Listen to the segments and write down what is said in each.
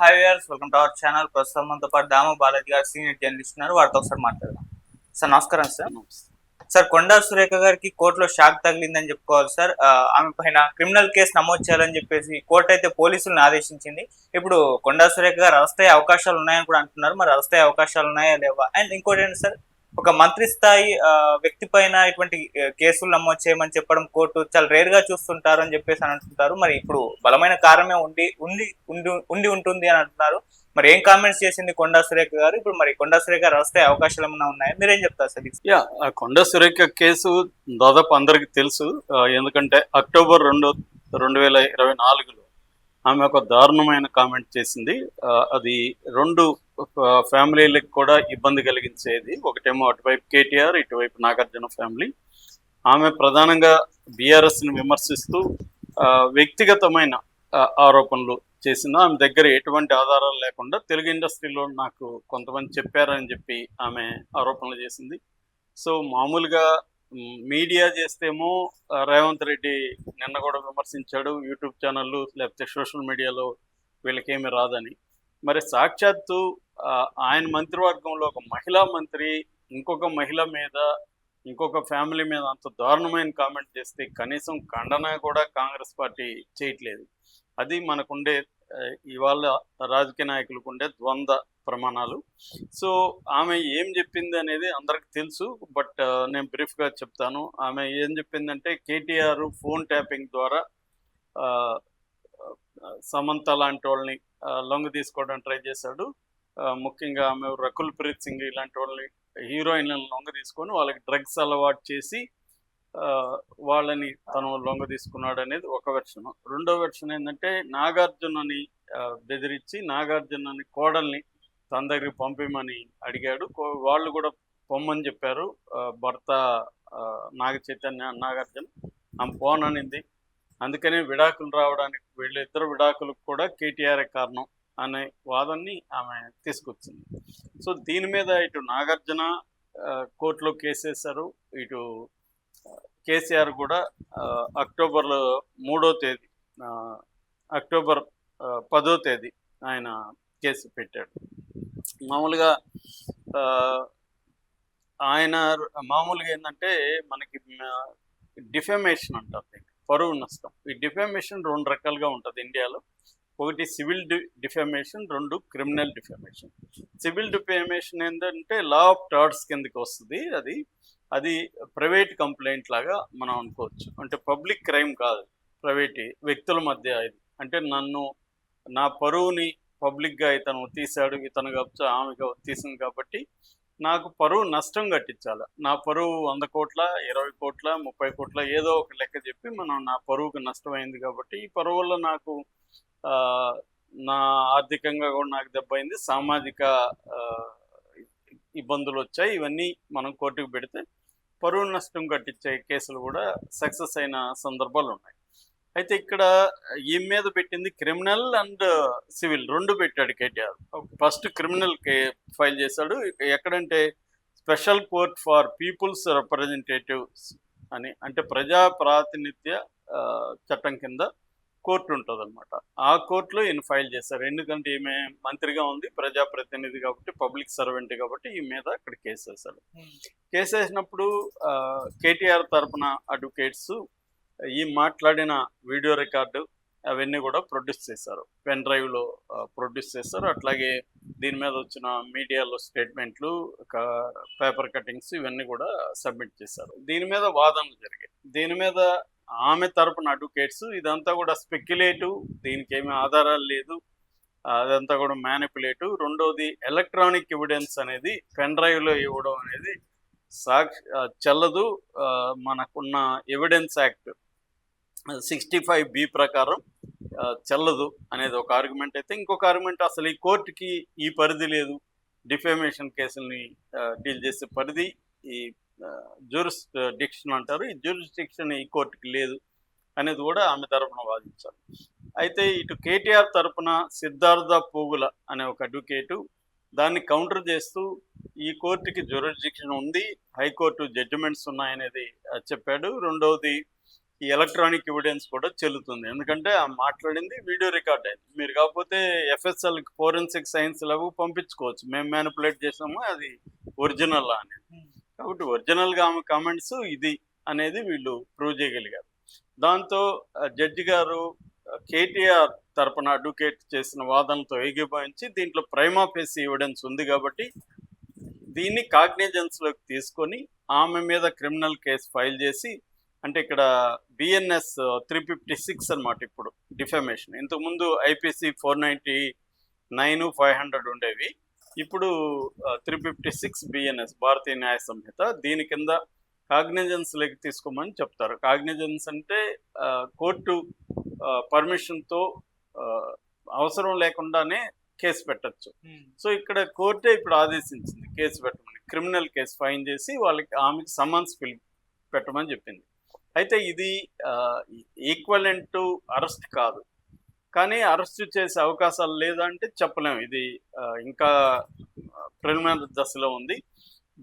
Hi viewers welcome to our channel ప్రస్తుతం మనతో పాటు దాము బాలాజీ గారు సీనియర్ జర్నలిస్ట్ ఉన్నారు. వారితో ఒకసారి మాట్లాడదాం. సార్ నమస్కారం సార్ సార్ కొండా సురేఖ గారికి కోర్టులో షాక్ తగిలిందని చెప్పుకోవాలి సార్ ఆమె పైన క్రిమినల్ కేసు నమోదు చేయాలని చెప్పేసి కోర్టు అయితే పోలీసులను ఆదేశించింది. ఇప్పుడు కొండా సురేఖ గారు అరెస్ట్ అయ్యే అవకాశాలు ఉన్నాయని కూడా అంటున్నారు. మరి అరెస్ట్ అయ్యే అవకాశాలు ఉన్నాయా లేవా? అండ్ ఇంకోటి ఏంటి సార్ ఒక మంత్రి స్థాయి ఆ, వ్యక్తి పైన ఇటువంటి కేసులు నమోదు చేయమని చెప్పడం కోర్టు చాలా రేర్గా చూస్తుంటారు అని చెప్పేసి అని అంటుంటారు. మరి ఇప్పుడు బలమైన కారణమే ఉండి ఉండి ఉండి ఉండి ఉంటుంది అని అంటున్నారు. మరి ఏం కామెంట్స్ చేసింది కొండా సురేఖ గారు? ఇప్పుడు మరి కొండా సురేఖ గారు వస్తే అవకాశాలు ఏమైనా ఉన్నాయా? మీరేం చెప్తారు సార్ యా ఆ సురేఖ కేసు దాదాపు అందరికి తెలుసు. ఎందుకంటే అక్టోబర్ రెండు రెండు వేల ఇరవై నాలుగులో ఆమె ఒక దారుణమైన కామెంట్ చేసింది. అది రెండు ఫ్యామిలీలకు కూడా ఇబ్బంది కలిగించేది. ఒకటేమో అటువైపు కేటీఆర్ ఇటువైపు నాగార్జున ఫ్యామిలీ. ఆమె ప్రధానంగా బీఆర్ఎస్ని విమర్శిస్తూ వ్యక్తిగతమైన ఆరోపణలు చేసిన ఆమె దగ్గర ఎటువంటి ఆధారాలు లేకుండా తెలుగు ఇండస్ట్రీలో నాకు కొంతమంది చెప్పారని చెప్పి ఆమె ఆరోపణలు చేసింది. సో మామూలుగా మీడియా చేస్తేమో రేవంత్ రెడ్డి నిన్న కూడా విమర్శించాడు యూట్యూబ్ ఛానళ్ళు లేకపోతే సోషల్ మీడియాలో వీళ్ళకేమీ రాదని. మరి సాక్షాత్తు ఆయన మంత్రివర్గంలో ఒక మహిళా మంత్రి ఇంకొక మహిళ మీద ఇంకొక ఫ్యామిలీ మీద అంత దారుణమైన కామెంట్ చేస్తే కనీసం ఖండన కూడా కాంగ్రెస్ పార్టీ చేయట్లేదు. అది మనకుండే ఇవాళ రాజకీయ నాయకులకు ఉండే ద్వంద్వ ప్రమాణాలు. సో ఆమె ఏం చెప్పింది అనేది అందరికి తెలుసు బట్ నేను బ్రీఫ్గా చెప్తాను. ఆమె ఏం చెప్పిందంటే కేటీఆర్ ఫోన్ ట్యాపింగ్ ద్వారా సమంత లాంటి వాళ్ళని లొంగ తీసుకోవడానికి ట్రై చేశాడు. ముఖ్యంగా ఆమె రకుల్ ప్రీత్ సింగ్ ఇలాంటి వాళ్ళని హీరోయిన్లను లొంగ తీసుకొని వాళ్ళకి డ్రగ్స్ అలవాటు చేసి వాళ్ళని తను లొంగ తీసుకున్నాడు అనేది ఒక వెర్షన్. రెండో వెర్షన్ ఏంటంటే నాగార్జునని బెదిరించి నాగార్జునని కోడల్ని తన దగ్గరికి పంపించమని అడిగాడు. వాళ్ళు కూడా పొమ్మని చెప్పారు. భర్త నాగ చైతన్య నాగార్జున ఆమె పోననింది అందుకనే విడాకులు రావడానికి వీళ్ళిద్దరు విడాకులకు కూడా కేటీఆర్ కారణం అనే వాదాన్ని ఆమె తీసుకొచ్చింది. సో దీని మీద ఇటు నాగార్జున కోర్టులో కేసేశారు ఇటు కేసీఆర్ కూడా అక్టోబర్ మూడో తేదీ అక్టోబర్ పదో తేదీ ఆయన కేసు పెట్టాడు. మామూలుగా ఆ, ఆయన మామూలుగా ఏంటంటే మనకి డిఫెమేషన్ అంటారు పరువు నష్టం. ఈ డిఫెమేషన్ రెండు రకాలుగా ఉంటుంది ఇండియాలో. ఒకటి సివిల్ డి డిఫెమేషన్ రెండు క్రిమినల్ డిఫెమేషన్. సివిల్ డిఫెమేషన్ ఏంటంటే లా ఆఫ్ థర్డ్స్ కిందకి వస్తుంది అది. అది ప్రైవేట్ కంప్లైంట్ లాగా మనం అనుకోవచ్చు. అంటే పబ్లిక్ క్రైమ్ కాదు ప్రైవేట్ వ్యక్తుల మధ్య ఇది. అంటే నన్ను నా పరువుని పబ్లిక్గా ఇతను తీశాడు ఇతను కావచ్చు ఆమె తీసింది కాబట్టి నాకు పరువు నష్టం కట్టించాలి. నా పరువు వంద కోట్ల ఇరవై కోట్ల ముప్పై కోట్ల ఏదో ఒక లెక్క చెప్పి మనం నా పరువుకు నష్టమైంది కాబట్టి ఈ పరువు వల్ల నాకు నా ఆర్థికంగా కూడా నాకు దెబ్బ అయింది సామాజిక ఇబ్బందులు వచ్చాయి. ఇవన్నీ మనం కోర్టుకు పెడితే పరువు నష్టం కట్టించే కేసులు కూడా సక్సెస్ అయిన సందర్భాలు ఉన్నాయి. అయితే ఇక్కడ ఈ మీద పెట్టింది క్రిమినల్ అండ్ సివిల్. రెండు పెట్టాడు కేటీఆర్. ఫస్ట్ క్రిమినల్ కే ఫైల్ చేశాడు. ఎక్కడంటే special court for peoples representatives అని అంటే ప్రజా ప్రాతినిధ్య చట్టం కింద కోర్టు ఉంటుంది అనమాట ఆ కోర్టులో ఈయన ఫైల్ చేశారు. ఎందుకంటే ఈమె మంత్రిగా ఉంది ప్రజాప్రతినిధి కాబట్టి పబ్లిక్ సర్వెంట్ కాబట్టి ఈ మీద అక్కడ కేసు వేశాడు కేసు వేసినప్పుడు కేటీఆర్ తరపున అడ్వకేట్స్ ఈ మాట్లాడిన వీడియో రికార్డు అవన్నీ కూడా ప్రొడ్యూస్ చేశారు. పెన్ డ్రైవ్లో ప్రొడ్యూస్ చేశారు. అట్లాగే దీని మీద వచ్చిన మీడియాలో స్టేట్మెంట్లు పేపర్ కటింగ్స్ ఇవన్నీ కూడా సబ్మిట్ చేశారు. దీని మీద వాదనలు జరిగాయి. దీని మీద ఆమె తరపున అడ్వకేట్స్ ఇదంతా కూడా స్పెక్యులేటివ్ దీనికి ఏమీ ఆధారాలు లేదు. అదంతా కూడా మ్యానిపులేటివ్ రెండోది ఎలక్ట్రానిక్ ఎవిడెన్స్ అనేది పెన్ డ్రైవ్లో ఇవ్వడం అనేది సాక్షి చల్లదు. చెల్లదు మనకున్న evidence act sixty five B ప్రకారం చెల్లదు అనేది ఒక ఆర్గ్యుమెంట్ అయితే. ఇంకొక ఆర్గ్యుమెంట్ అసలు ఈ కోర్టుకి ఈ పరిధి లేదు. డిఫేమేషన్ కేసుల్ని డీల్ చేసే పరిధి ఈ జ్యూరిస్ డిక్షన్ అంటారు. ఈ జ్యూరిస్ డిక్షన్ ఈ కోర్టుకి లేదు అనేది కూడా ఆమె తరపున వాదించారు అయితే ఇటు కేటీఆర్ తరపున సిద్ధార్థ పోగుల అనే ఒక అడ్వకేటు దాన్ని కౌంటర్ చేస్తూ ఈ కోర్టుకి జ్యూరిడిక్షన్ ఉంది హైకోర్టు జడ్జిమెంట్స్ ఉన్నాయనేది చెప్పాడు. రెండవది ఈ ఎలక్ట్రానిక్ ఎవిడెన్స్ కూడా చెల్లుతుంది. ఎందుకంటే ఆ మాట్లాడింది వీడియో రికార్డ్ అయింది. మీరు కాకపోతే ఎఫ్ఎస్ఎల్ ఫోరెన్సిక్ సైన్స్ ల్యాబ్ పంపించుకోవచ్చు. మేము మ్యానిపులేట్ చేసాము అది ఒరిజినల్ అని కాబట్టి ఒరిజినల్గా ఆమె కామెంట్స్ ఇది అనేది వీళ్ళు ప్రూవ్ చేయగలిగారు. దాంతో జడ్జి గారు కేటీఆర్ తరపున అడ్వకేట్ చేసిన వాదనతో ఏకీభవించి దీంట్లో ప్రైమా ఫేసి ఎవిడెన్స్ ఉంది కాబట్టి దీన్ని కాగ్నిజెన్స్లోకి తీసుకొని ఆమె మీద క్రిమినల్ కేసు ఫైల్ చేసి అంటే ఇక్కడ బిఎన్ఎస్ త్రీ ఫిఫ్టీ సిక్స్ అనమాట ఇప్పుడు డిఫమేషన్ ఇంతకుముందు IPC four ninety nine five hundred ఉండేవి. ఇప్పుడు three fifty six BNS Bharatiya Nyaya Sanhita. దీని కింద కాగ్నిజెన్స్ లెక్క తీసుకోమని చెప్తారు. కాగ్నిజెన్స్ అంటే కోర్టు పర్మిషన్తో అవసరం లేకుండానే కేసు పెట్టచ్చు. సో ఇక్కడ కోర్టే ఇప్పుడు ఆదేశించింది కేసు పెట్టమని. క్రిమినల్ కేసు ఫైన్ చేసి వాళ్ళకి ఆమెకి సమన్స్ ఫిల్ పెట్టమని చెప్పింది. అయితే ఇది ఈక్వలెంట్ టు అరెస్ట్ కాదు. కానీ అరెస్ట్ చేసే అవకాశాలు లేదంటే చెప్పలేము ఇది ఇంకా ప్రిలిమినరీ దశలో ఉంది.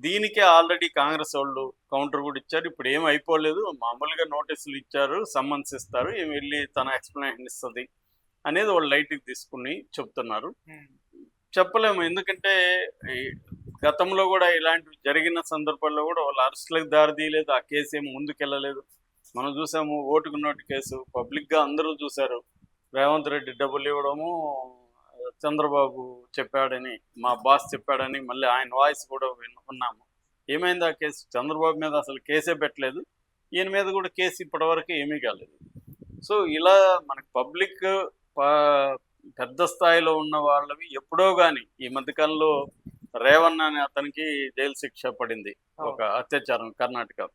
దీనికే ఆల్రెడీ కాంగ్రెస్ వాళ్ళు కౌంటర్ కూడా ఇచ్చారు. ఇప్పుడు ఏం అయిపోలేదు. మామూలుగా నోటీసులు ఇచ్చారు సమ్మన్స్ ఇస్తారు. ఏం వెళ్ళి తన ఎక్స్ప్లెనేషన్ ఇస్తుంది అనేది వాళ్ళు లైట్కి తీసుకుని చెప్తున్నారు. చెప్పలేము. ఎందుకంటే గతంలో కూడా ఇలాంటివి జరిగిన సందర్భాల్లో కూడా వాళ్ళ అరెస్టులకు దారి తీయలేదు. ఆ కేసు ఏం ముందుకెళ్ళలేదు. మనం చూసాము ఓటుకు నోటు కేసు. పబ్లిక్గా అందరూ చూశారు. రేవంత్ రెడ్డి డబ్బులు ఇవ్వడము చంద్రబాబు చెప్పాడని మా బాస్ చెప్పాడని మళ్ళీ ఆయన వాయిస్ కూడా విన్- విన్నాము. ఏమైంది ఆ కేసు? చంద్రబాబు మీద అసలు కేసే పెట్టలేదు. ఈయన మీద కూడా కేసు ఇప్పటివరకు ఏమీ కాలేదు. సో ఇలా మనకి పబ్లిక్ పెద్ద స్థాయిలో ఉన్న వాళ్ళవి ఎప్పుడో కానీ ఈ మధ్యకాలంలో రేవణ్ అనే అతనికి జైలు శిక్ష పడింది. ఒక అత్యాచారం కర్ణాటక.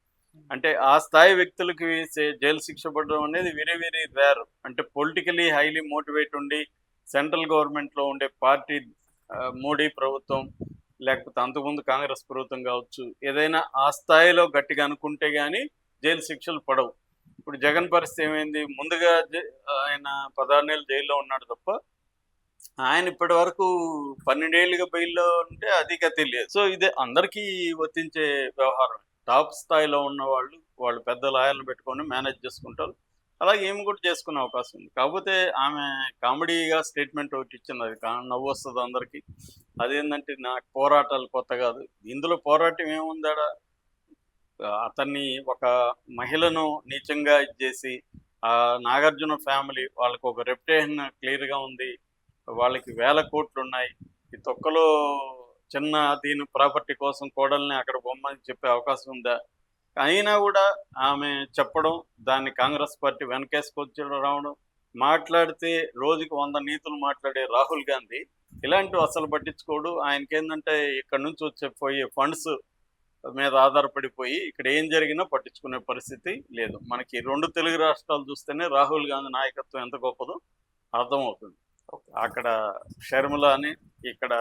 అంటే ఆ స్థాయి వ్యక్తులకి జైలు శిక్ష పడడం అనేది వెరీ వెరీ రేర్ అంటే పొలిటికలీ హైలీ మోటివేట్ ఉండి సెంట్రల్ గవర్నమెంట్లో ఉండే పార్టీ మోడీ ప్రభుత్వం లేకపోతే అంతకుముందు కాంగ్రెస్ ప్రభుత్వం కావచ్చు ఏదైనా ఆ స్థాయిలో గట్టిగా అనుకుంటే కానీ జైలు శిక్షలు పడవు. ఇప్పుడు జగన్ పరిస్థితి ఏమైంది? ముందుగా జై- ఆయన పదహారు నెలలు జైల్లో ఉన్నాడు తప్ప ఆయన ఇప్పటి వరకు పన్నెండేళ్ళుగా బెయిల్లో ఉంటే అదిగా తెలియదు సో ఇది అందరికీ వర్తించే వ్యవహారం. టాప్ స్థాయిలో ఉన్న వాళ్ళు వాళ్ళు పెద్ద లాయర్లు పెట్టుకొని మేనేజ్ చేసుకుంటారు. అలాగే ఏమి కూడా చేసుకునే అవకాశం ఉంది. కాకపోతే ఆమె కామెడీగా స్టేట్మెంట్ ఒకటి ఇచ్చింది. అది నవ్వు వస్తుంది అందరికీ. అదేంటంటే నాకు పోరాటాలు కొత్త కాదు. ఇందులో పోరాటం ఏముందాడా? అతన్ని ఒక మహిళను నీచంగా ఇచ్చేసి ఆ నాగార్జున ఫ్యామిలీ వాళ్ళకి ఒక రెప్యుటేషన్ క్లియర్గా ఉంది. వాళ్ళకి వేల కోట్లు ఉన్నాయి. ఈ తొక్కలో చిన్న దీని ప్రాపర్టీ కోసం కోడల్ని అక్కడ బొమ్మని చెప్పే అవకాశం ఉందా? అయినా కూడా ఆమె చెప్పడం దాన్ని కాంగ్రెస్ పార్టీ వెనకేసుకొచ్చి రావడం మాట్లాడితే రోజుకి వంద నీతులు మాట్లాడే రాహుల్ గాంధీ ఇలాంటివి అసలు పట్టించుకోడు. ఆయనకి ఏంటంటే ఇక్కడ నుంచి వచ్చే పోయే ఫండ్స్ మీద ఆధారపడిపోయి ఇక్కడ ఏం జరిగినా పట్టించుకునే పరిస్థితి లేదు. మనకి రెండు తెలుగు రాష్ట్రాలు చూస్తేనే రాహుల్ గాంధీ నాయకత్వం ఎంత గొప్పదో అర్థమవుతుంది. అక్కడ షర్మిల అని ఇక్కడ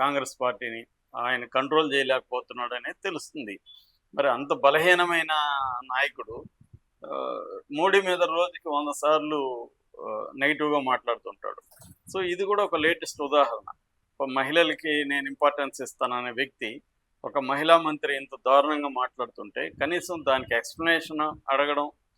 కాంగ్రెస్ పార్టీని ఆయన కంట్రోల్ చేయలేకపోతున్నాడు అనేది తెలుస్తుంది. మరి అంత బలహీనమైన నాయకుడు మోడీ మీద రోజుకి వంద సార్లు నెగిటివ్గా మాట్లాడుతుంటాడు. సో ఇది కూడా ఒక లేటెస్ట్ ఉదాహరణ. ఒక మహిళలకి నేను ఇంపార్టెన్స్ ఇస్తాననే వ్యక్తి ఒక మహిళా మంత్రి ఇంత దారుణంగా మాట్లాడుతుంటే కనీసం దానికి ఎక్స్ప్లెనేషన్ అడగడం